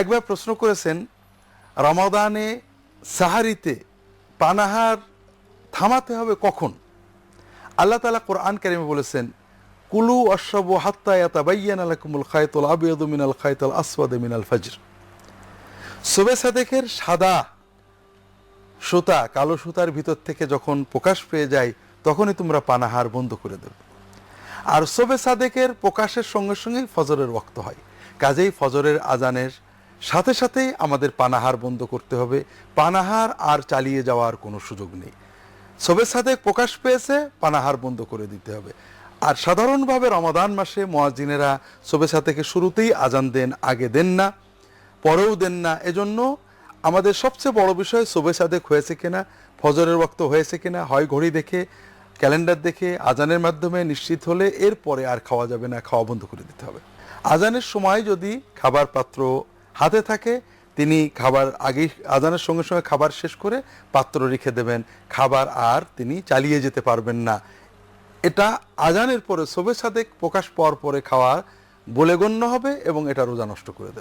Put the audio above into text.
একবার প্রশ্ন করেছেন, রমাদানে সাহারিতে পানাহার থামাতে হবে কখন? আল্লাহ তালা কোরআন কারিমে বলেছেন, কুলু অশ্বব হাত্তা ইয়াতাবাইয়ান আলাকুমুল খায়তুল মিনাল মিনাল ফজর। সুবে সাদেকের সাদা সুতা, কালো সুতার ভিতর থেকে যখন প্রকাশ পেয়ে যায়, তখনই তোমরা পানাহার বন্ধ করে দেবে। আর সোবে সাদেকের প্রকাশের সঙ্গে সঙ্গে ফজরের রক্ত হয়। কাজেই ফজরের আজানের সাথে সাথেই আমাদের পানাহার বন্ধ করতে হবে। পানাহার আর চালিয়ে যাওয়ার কোনো সুযোগ নেই। সোবে সাদেক প্রকাশ পেয়েছে, পানাহার বন্ধ করে দিতে হবে। আর সাধারণভাবে রমাদান মাসে মোয়াজিনেরা সোবে সাদেকে শুরুতেই আজান দেন, আগে দেন না, পরেও দেন না। এজন্য আমাদের সবচেয়ে বড় বিষয় সোবে সাদেক হয়েছে কিনা, ফজরের ওক্ত হয়েছে কিনা, হয় ঘড়ি দেখে, ক্যালেন্ডার দেখে, আজানের মাধ্যমে নিশ্চিত হলে এরপরে আর খাওয়া যাবে না, খাওয়া বন্ধ করে দিতে হবে। আজানের সময় যদি খাবার পাত্র হাতে থাকে, তিনি খাবার আগে আজানের সঙ্গে সঙ্গে খাবার শেষ করে পাত্র রেখে দেবেন। খাবার আর তিনি চালিয়ে যেতে পারবেন না। এটা আজানের পরে সোবে প্রকাশ পাওয়ার পরে খাওয়া বলে গণ্য হবে এবং এটা রোজা নষ্ট করে দেবে।